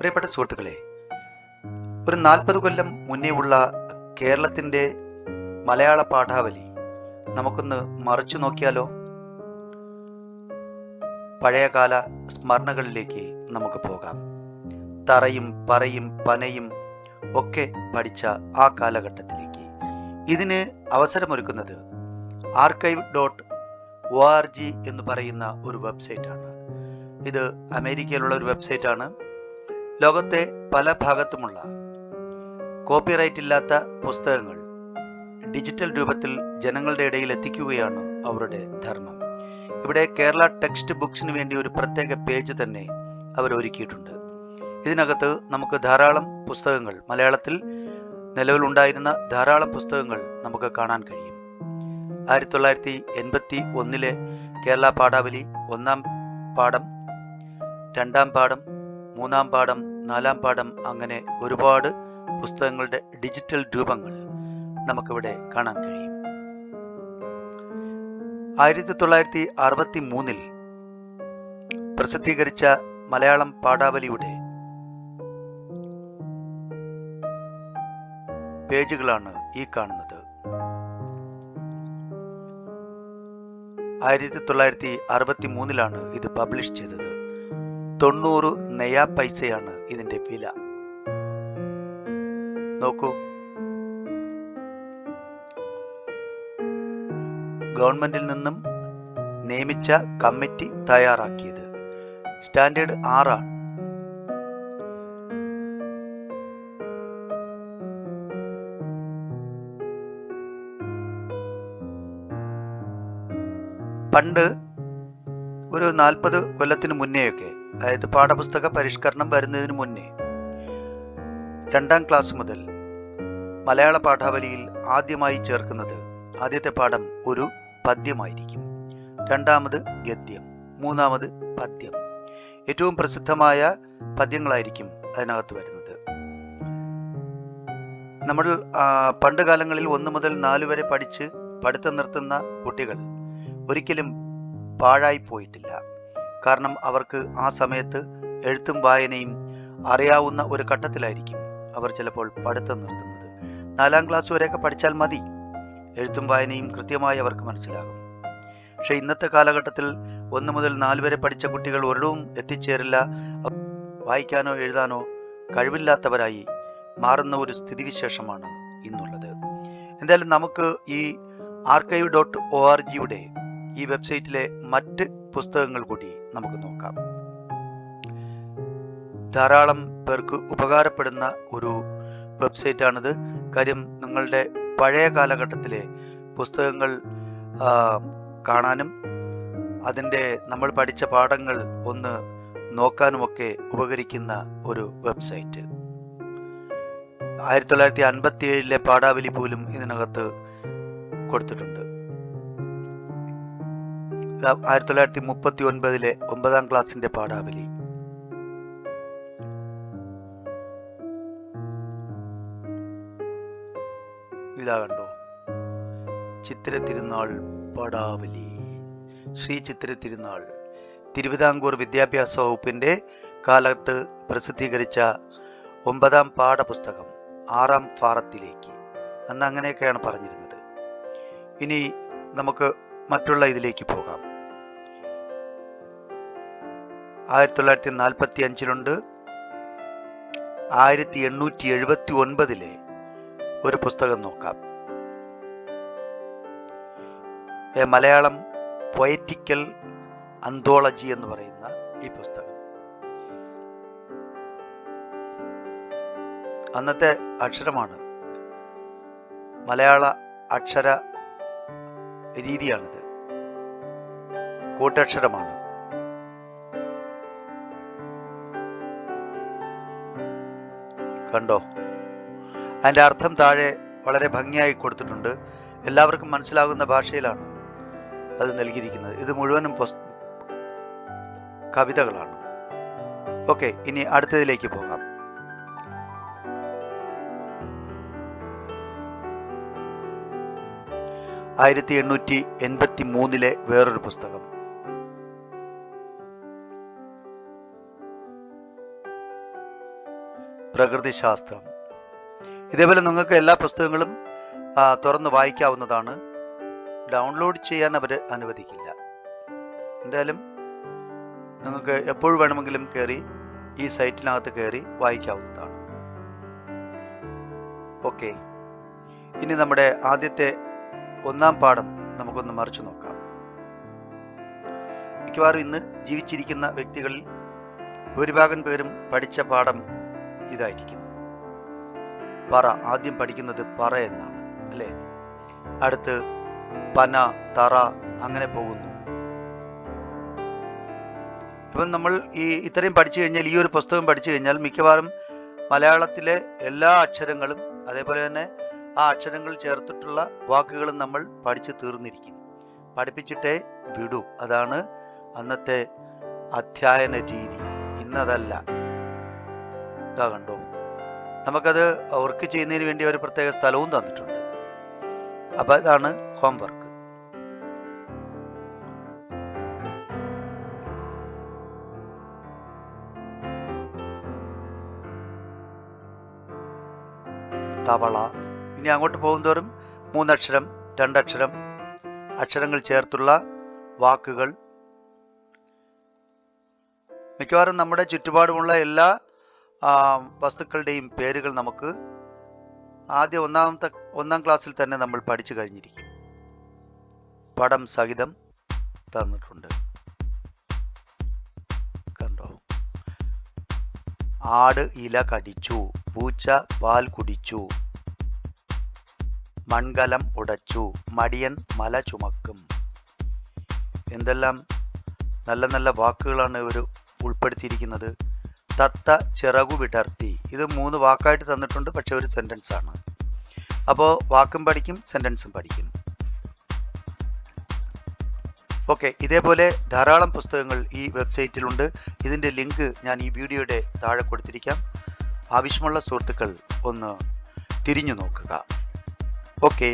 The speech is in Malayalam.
പ്രിയപ്പെട്ട സുഹൃത്തുക്കളെ ഒരു നാൽപ്പത് കൊല്ലം മുന്നേ ഉള്ള കേരളത്തിന്റെ മലയാള പാഠാവലി നമുക്കൊന്ന് മറിച്ചു നോക്കിയാലോ? പഴയകാല സ്മരണകളിലേക്ക് നമുക്ക് പോകാം. തറയും പറയും പനയും ഒക്കെ പഠിച്ച ആ കാലഘട്ടത്തിലേക്ക്. ഇതിന് അവസരമൊരുക്കുന്നത് archive dot O R G എന്ന് പറയുന്ന ഒരു വെബ്സൈറ്റാണ് ഇത് അമേരിക്കയിലുള്ള ഒരു വെബ്സൈറ്റാണ് ലോകത്തെ പല ഭാഗത്തുമുള്ള കോപ്പിറൈറ്റ് ഇല്ലാത്ത പുസ്തകങ്ങൾ ഡിജിറ്റൽ രൂപത്തിൽ ജനങ്ങളുടെ ഇടയിൽ എത്തിക്കുകയാണ് അവരുടെ ധർമ്മം. ഇവിടെ കേരള ടെക്സ്റ്റ് ബുക്സിന് വേണ്ടി ഒരു പ്രത്യേക പേജ് തന്നെ അവർ ഒരുക്കിയിട്ടുണ്ട്. ഇതിനകത്ത് നമുക്ക് ധാരാളം പുസ്തകങ്ങൾ മലയാളത്തിൽ നിലവിലുണ്ടായിരുന്ന ധാരാളം പുസ്തകങ്ങൾ നമുക്ക് കാണാൻ കഴിയും. ആയിരത്തി തൊള്ളായിരത്തി എൺപത്തി ഒന്നിലെ കേരള പാഠാവലി ഒന്നാം പാഠം രണ്ടാം പാഠം മൂന്നാം പാഠം നാലാം പാഠം അങ്ങനെ ഒരുപാട് പുസ്തകങ്ങളുടെ ഡിജിറ്റൽ രൂപങ്ങൾ നമുക്കിവിടെ കാണാൻ കഴിയും. ആയിരത്തി തൊള്ളായിരത്തി അറുപത്തി മൂന്നിൽ പ്രസിദ്ധീകരിച്ച മലയാളം പാഠാവലിയുടെ പേജുകളാണ് ഈ കാണുന്നത്. ആയിരത്തി തൊള്ളായിരത്തി അറുപത്തി മൂന്നിലാണ് ഇത് പബ്ലിഷ് ചെയ്തത്. തൊണ്ണൂറ് നെയ്യാ പൈസയാണ് ഇതിന്റെ വില. നോക്കൂ. ഗവൺമെന്റിൽ നിന്നും നിയമിച്ച കമ്മിറ്റി തയ്യാറാക്കിയത്. സ്റ്റാൻഡേർഡ് ആറാണ്. പണ്ട് ഒരു നാൽപ്പത് കൊല്ലത്തിന് മുന്നേയൊക്കെ അതായത് പാഠപുസ്തക പരിഷ്കരണം വരുന്നതിന് മുന്നേ രണ്ടാം ക്ലാസ് മുതൽ മലയാള പാഠാവലിയിൽ ആദ്യമായി ചേർക്കുന്നത് ആദ്യത്തെ പാഠം ഒരു പദ്യമായിരിക്കും. രണ്ടാമത് ഗദ്യം മൂന്നാമത് പദ്യം. ഏറ്റവും പ്രസിദ്ധമായ പദ്യങ്ങളായിരിക്കും അതിനകത്ത് വരുന്നത്. നമ്മൾ പണ്ട് കാലങ്ങളിൽ ഒന്ന് മുതൽ നാല് വരെ പഠിച്ച് പഠിത്തം നിർത്തുന്ന കുട്ടികൾ ഒരിക്കലും പാഴായി പോയിട്ടില്ല. കാരണം അവർക്ക് ആ സമയത്ത് എഴുത്തും വായനയും അറിയാവുന്ന ഒരു ഘട്ടത്തിലായിരിക്കും അവർ ചിലപ്പോൾ പഠിത്തം നിർത്തുന്നത്. നാലാം ക്ലാസ് വരെയൊക്കെ പഠിച്ചാൽ മതി. എഴുത്തും വായനയും കൃത്യമായി അവർക്ക് മനസ്സിലാകും. പക്ഷെ ഇന്നത്തെ കാലഘട്ടത്തിൽ ഒന്ന് മുതൽ നാല് വരെ പഠിച്ച കുട്ടികൾ ഒരിടവും എത്തിച്ചേരില്ല. വായിക്കാനോ എഴുതാനോ കഴിവില്ലാത്തവരായി മാറുന്ന ഒരു സ്ഥിതിവിശേഷമാണ് ഇന്നുള്ളത്. എന്തായാലും നമുക്ക് ഈ ആർക്കൈവ് ഡോട്ട് ഒ ആർ ജിയുടെ ഈ വെബ്സൈറ്റിലെ മറ്റ് പുസ്തകങ്ങൾ കൂടി നമുക്ക് നോക്കാം. ധാരാളം പേർക്ക് ഉപകാരപ്പെടുന്ന ഒരു വെബ്സൈറ്റാണിത്. കാര്യം നിങ്ങളുടെ പഴയ കാലഘട്ടത്തിലെ പുസ്തകങ്ങൾ കാണാനും അതിന്റെ നമ്മൾ പഠിച്ച പാഠങ്ങൾ ഒന്ന് നോക്കാനുമൊക്കെ ഉപകരിക്കുന്ന ഒരു വെബ്സൈറ്റ്. ആയിരത്തി തൊള്ളായിരത്തി അൻപത്തി ഏഴിലെ പാഠാവലി പോലും ഇതിനകത്ത് കൊടുത്തിട്ടുണ്ട്. ആയിരത്തി തൊള്ളായിരത്തി മുപ്പത്തി ഒൻപതിലെ ഒമ്പതാം ക്ലാസ്സിന്റെ പാഠാവലി. ഇതാ കണ്ടോ? ചിത്തിര തിരുനാൾ പാഠാവലി. ശ്രീ ചിത്തിര തിരുനാൾ തിരുവിതാംകൂർ വിദ്യാഭ്യാസ വകുപ്പിന്റെ കാലത്ത് പ്രസിദ്ധീകരിച്ച ഒമ്പതാം പാഠപുസ്തകം ആറാം ഫാറത്തിലേക്ക് അന്ന് അങ്ങനെയൊക്കെയാണ് പറഞ്ഞിരുന്നത്. ഇനി നമുക്ക് മറ്റുള്ള ഇതിലേക്ക് പോകാം. ആയിരത്തി തൊള്ളായിരത്തി നാൽപ്പത്തി അഞ്ചിലുണ്ട് ആയിരത്തി എണ്ണൂറ്റി എഴുപത്തി ഒൻപതിലെ ഒരു പുസ്തകം നോക്കാം. എ മലയാളം പൊയറ്റിക്കൽ അന്തോളജി എന്ന് പറയുന്ന ഈ പുസ്തകം. അന്നത്തെ അക്ഷരമാണ് മലയാള അക്ഷര രീതിയാണിത്. കൂട്ടക്ഷരമാണ്. കണ്ടോ? അതിന്റെ അർത്ഥം താഴെ വളരെ ഭംഗിയായി കൊടുത്തിട്ടുണ്ട്. എല്ലാവർക്കും മനസ്സിലാകുന്ന ഭാഷയിലാണ് അത് നൽകിയിരിക്കുന്നത്. ഇത് മുഴുവനും കവിതകളാണ്. ഓക്കെ ഇനി അടുത്തതിലേക്ക് പോകാം. ആയിരത്തി എണ്ണൂറ്റി എൺപത്തി മൂന്നിലെ വേറൊരു പുസ്തകം. പ്രകൃതിശാസ്ത്രം. ഇതേപോലെ നിങ്ങൾക്ക് എല്ലാ പുസ്തകങ്ങളും തുറന്ന് വായിക്കാവുന്നതാണ്. ഡൗൺലോഡ് ചെയ്യാൻ അവർ അനുവദിക്കില്ല. എന്തായാലും നിങ്ങൾക്ക് എപ്പോൾ വേണമെങ്കിലും കയറി ഈ സൈറ്റിനകത്ത് കയറി വായിക്കാവുന്നതാണ്. ഓക്കെ. ഇനി നമ്മുടെ ആദ്യത്തെ ഒന്നാം പാഠം നമുക്കൊന്ന് മറിച്ചു നോക്കാം. മിക്കവാറും ഇന്ന് ജീവിച്ചിരിക്കുന്ന വ്യക്തികളിൽ ഭൂരിഭാഗം പേരും പഠിച്ച പാഠം ഇതായിരിക്കും. പറ ആദ്യം പഠിക്കുന്നത് പറ എന്നാണ് അല്ലേ? അടുത്ത് പന തറ അങ്ങനെ പോകുന്നു. ഇപ്പം നമ്മൾ ഈ ഇത്രയും പഠിച്ചു കഴിഞ്ഞാൽ ഈ ഒരു പുസ്തകം പഠിച്ചു കഴിഞ്ഞാൽ മിക്കവാറും മലയാളത്തിലെ എല്ലാ അക്ഷരങ്ങളും അതേപോലെ തന്നെ ആ അക്ഷരങ്ങൾ ചേർത്തിട്ടുള്ള വാക്കുകളും നമ്മൾ പഠിച്ചു തീർന്നിരിക്കും. പഠിപ്പിച്ചിട്ടേ വിടൂ. അതാണ് അന്നത്തെ അധ്യയന രീതി. ഇന്നതല്ല. ഇതാ കണ്ടോ? നമുക്കത് വർക്ക് ചെയ്യുന്നതിന് വേണ്ടി ഒരു പ്രത്യേക സ്ഥലവും തന്നിട്ടുണ്ട്. അപ്പൊ ഇതാണ് ഹോംവർക്ക് തവള. ഇനി അങ്ങോട്ട് പോകുന്തോറും മൂന്നക്ഷരം രണ്ടക്ഷരം അക്ഷരങ്ങൾ ചേർത്തുള്ള വാക്കുകൾ. മിക്കവാറും നമ്മുടെ ചുറ്റുപാടുമുള്ള എല്ലാ വസ്തുക്കളുടെയും പേരുകൾ നമുക്ക് ആദ്യ ഒന്നാമത്തെ ഒന്നാം ക്ലാസ്സിൽ തന്നെ നമ്മൾ പഠിച്ചു കഴിഞ്ഞിരിക്കും. പടം സഹിതം തന്നിട്ടുണ്ട്. കണ്ടോ? ആട് ഇല കടിച്ചു പൂച്ച പാൽ കുടിച്ചു മൺകലം ഉടച്ചു മടിയൻ മല ചുമക്കും. എന്തെല്ലാം നല്ല നല്ല വാക്കുകളാണ് ഇവർ ഉൾപ്പെടുത്തിയിരിക്കുന്നത്. തത്ത ചിറകു വിടർത്തി. ഇത് മൂന്ന് വാക്കായിട്ട് തന്നിട്ടുണ്ട് പക്ഷെ ഒരു സെന്റൻസ് ആണ്. അപ്പോൾ വാക്കും പഠിക്കും സെന്റൻസും പഠിക്കും. ഓക്കെ ഇതേപോലെ ധാരാളം പുസ്തകങ്ങൾ ഈ വെബ്സൈറ്റിലുണ്ട്. ഇതിന്റെ ലിങ്ക് ഞാൻ ഈ വീഡിയോയുടെ താഴെ കൊടുത്തിരിക്കാം. ആവശ്യമുള്ള സുഹൃത്തുക്കൾ ഒന്ന് തിരിഞ്ഞു നോക്കുക. ഓക്കെ